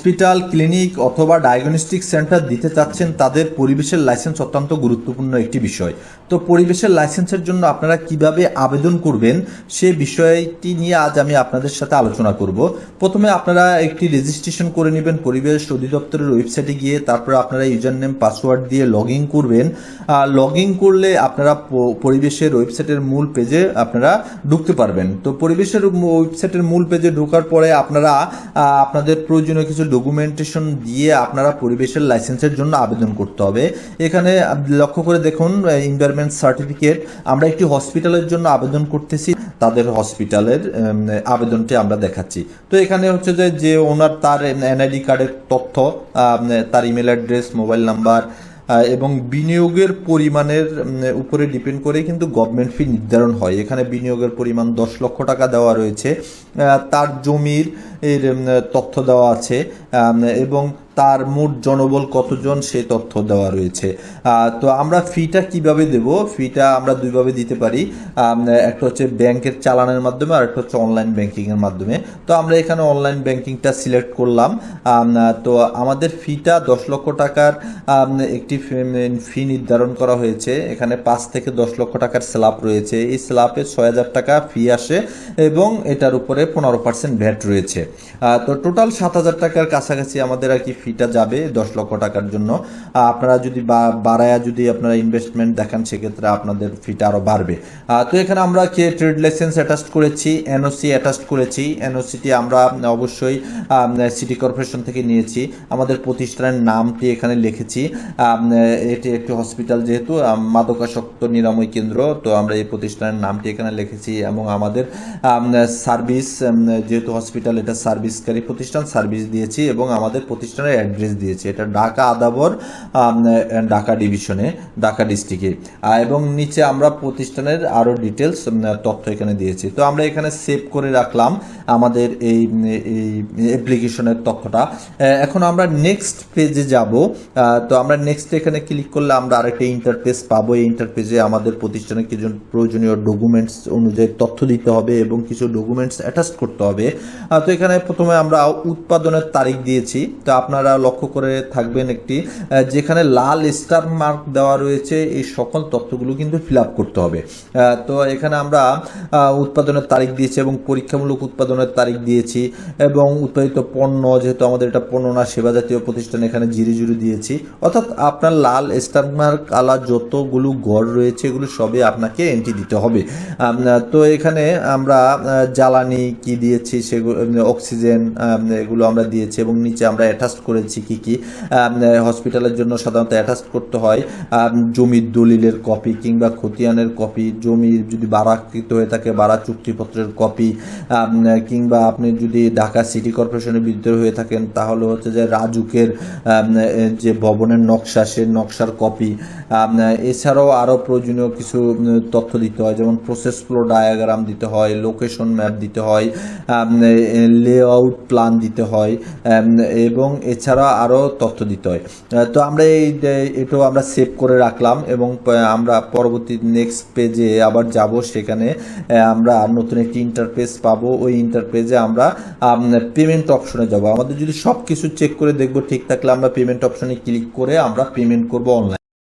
Hospital, clinic অথবা diagnostic centre দিতে চাচ্ছেন তাদের পরিবেশের লাইসেন্স অত্যন্ত গুরুত্বপূর্ণ একটি বিষয়। তো পরিবেশের লাইসেন্সের জন্য আপনারা কীভাবে আবেদন করবেন সে বিষয়টি নিয়ে আজ আমি আপনাদের সাথে আলোচনা করব। প্রথমে আপনারা একটি রেজিস্ট্রেশন করে নেবেন পরিবেশ অধিদপ্তরের ওয়েবসাইটে গিয়ে, তারপরে আপনারা ইউজার নেম পাসওয়ার্ড দিয়ে লগ ইন করবেন। লগ ইন করলে আপনারা পরিবেশের ওয়েবসাইটের মূল পেজে আপনারা ঢুকতে পারবেন। তো পরিবেশের ওয়েবসাইটের মূল পেজে ঢোকার পরে আপনারা আপনাদের প্রয়োজনীয় কিছু ডকুমেন্টেশন দিয়ে আপনারা পরিবেশের লাইসেন্সের জন্য আবেদন করতে হবে। এখানে লক্ষ্য করে দেখুন এনভায়রনমেন্ট সার্টিফিকেট আমরা একটি হসপিটালের জন্য আবেদন করতেছি। তাদের হসপিটালের আবেদনটি আমরা দেখাচ্ছি। তো এখানে হচ্ছে যে যে ওনার তার এনআইডি কার্ডের তথ্য তার ইমেল অ্যাড্রেস মোবাইল নাম্বার এবং বিনিয়োগের পরিমাণের উপরে ডিপেন্ড করে কিন্তু গভর্নমেন্ট ফি নির্ধারণ হয়। এখানে বিনিয়োগের পরিমাণ দশ লক্ষ টাকা দেওয়া রয়েছে। তার জমির এর তথ্য দেওয়া আছে। এবং তার মোট জনবল কতজন, সে তথ্য দেওয়া রয়েছে। তো আমরা ফিটা কীভাবে দেব? ফিটা আমরা দুইভাবে দিতে পারি। একটা হচ্ছে ব্যাংকের চালানের মাধ্যমে আর একটা হচ্ছে অনলাইন ব্যাংকিং এর মাধ্যমে। তো আমরা এখানে অনলাইন ব্যাংকিংটা সিলেক্ট করলাম। তো আমাদের ফিটা দশ লক্ষ টাকার একটি ফি নির্ধারণ করা হয়েছে। এখানে পাঁচ থেকে দশ লক্ষ টাকার স্ল্যাব রয়েছে। এই স্ল্যাবে ছয় হাজার টাকা ফি আসে এবং এটার উপরে পনেরো পার্সেন্ট ভ্যাট রয়েছে। তো টোটাল সাত হাজার টাকার কাছাকাছি আমাদের আর কি ফিটা যাবে দশ লক্ষ টাকার জন্য। আপনারা যদি বা- বাড়ায়া যদি আপনারা ইনভেস্টমেন্ট দেখান, সেক্ষেত্রে আপনাদের ফিটা আরও বাড়বে। তো এখানে আমরা কে ট্রেড লাইসেন্স অ্যাটাচ করেছি? এনওসি অ্যাটাচ করেছি। এনওসিটি আমরা অবশ্যই সিটি কর্পোরেশন থেকে নিয়েছি। আমাদের প্রতিষ্ঠানের নামটি এখানে লিখেছি। এটি একটি হসপিটাল যেহেতু মাদকাসক্ত নিরাময় কেন্দ্র, তো আমরা এই প্রতিষ্ঠানের নামটি এখানে লিখেছি এবং আমাদের সার্ভিস যেহেতু হসপিটাল এটা সার্ভিসকারী প্রতিষ্ঠান সার্ভিস দিয়েছি এবং আমাদের প্রতিষ্ঠানের অ্যাড্রেস দিয়েছি। এটা ঢাকা আদাবর ঢাকা ডিভিশনে ঢাকা ডিস্ট্রিক্টে এবং নিচে আমরা প্রতিষ্ঠানের আরও ডিটেলস তথ্য এখানে দিয়েছি। তো আমরা এখানে সেভ করে রাখলাম আমাদের এই অ্যাপ্লিকেশনের তথ্যটা। এখন আমরা নেক্সট পেজে যাব। তো আমরা নেক্সট এখানে ক্লিক করলে আমরা আরেকটা ইন্টারপেজ পাবো। এই ইন্টারপেজে আমাদের প্রতিষ্ঠানের কিছু প্রয়োজনীয় ডকুমেন্টস অনুযায়ী তথ্য দিতে হবে এবং কিছু ডকুমেন্টস অ্যাটাচ করতে হবে। তো এখানে প্রথমে আমরা উৎপাদনের তারিখ দিয়েছি। তো আপনারা লক্ষ্য করে থাকবেন একটি যেখানে লাল স্টার মার্ক দেওয়া রয়েছে, এই সকল তথ্যগুলো কিন্তু ফিল আপ করতে হবে। তো এখানে আমরা উৎপাদনের তারিখ দিয়েছি এবং পরীক্ষামূলক উৎপাদনের তারিখ দিয়েছি এবং উৎপাদিত পণ্য, যেহেতু আমাদের এটা পণ্য না, সেবা জাতীয় প্রতিষ্ঠান এখানে জিরি জিরো দিয়েছি। অর্থাৎ আপনার লাল স্টার মার্ক আলা যতগুলো গড় রয়েছে, এগুলো সবই আপনাকে এন্ট্রি দিতে হবে। তো এখানে আমরা জ্বালানি কি দিয়েছি সেগুলো অক্সিজেন এগুলো আমরা দিয়েছি এবং নিচে আমরা অ্যাটাচ করেছি কি কি হসপিটালের জন্য সাধারণত অ্যাটাচ করতে হয় জমির দলিলের কপি কিংবা খতিয়ানের কপি জমির যদি বাড়াকৃত হয়ে থাকে বাড়া চুক্তিপত্রের কপি কিংবা আপনি যদি ঢাকা সিটি কর্পোরেশনের বিরুদ্ধে হয়ে থাকেন, তাহলে হচ্ছে যে রাজুকের যে ভবনের নকশা, সে নকশার কপি এছাড়াও আরও প্রয়োজনীয় কিছু তথ্য দিতে হয়, যেমন প্রসেস ফ্লো ডায়াগ্রাম দিতে হয় লোকেশন ম্যাপ দিতে হয় লেআউট প্ল্যান দিতে হয় এবং এছাড়া আরও তথ্য দিতে হয়। তো আমরা এই এটাও আমরা সেভ করে রাখলাম এবং আমরা পরবর্তী নেক্সট পেজে আবার যাব। সেখানে আমরা নতুন একটি ইন্টারপেজ পাবো। ওই ইন্টারপেজে আমরা পেমেন্ট অপশনে যাব। আমাদের যদি সব কিছু চেক করে দেখব, ঠিক থাকলে আমরা পেমেন্ট অপশনে ক্লিক করে আমরা পেমেন্ট করব অনলাইন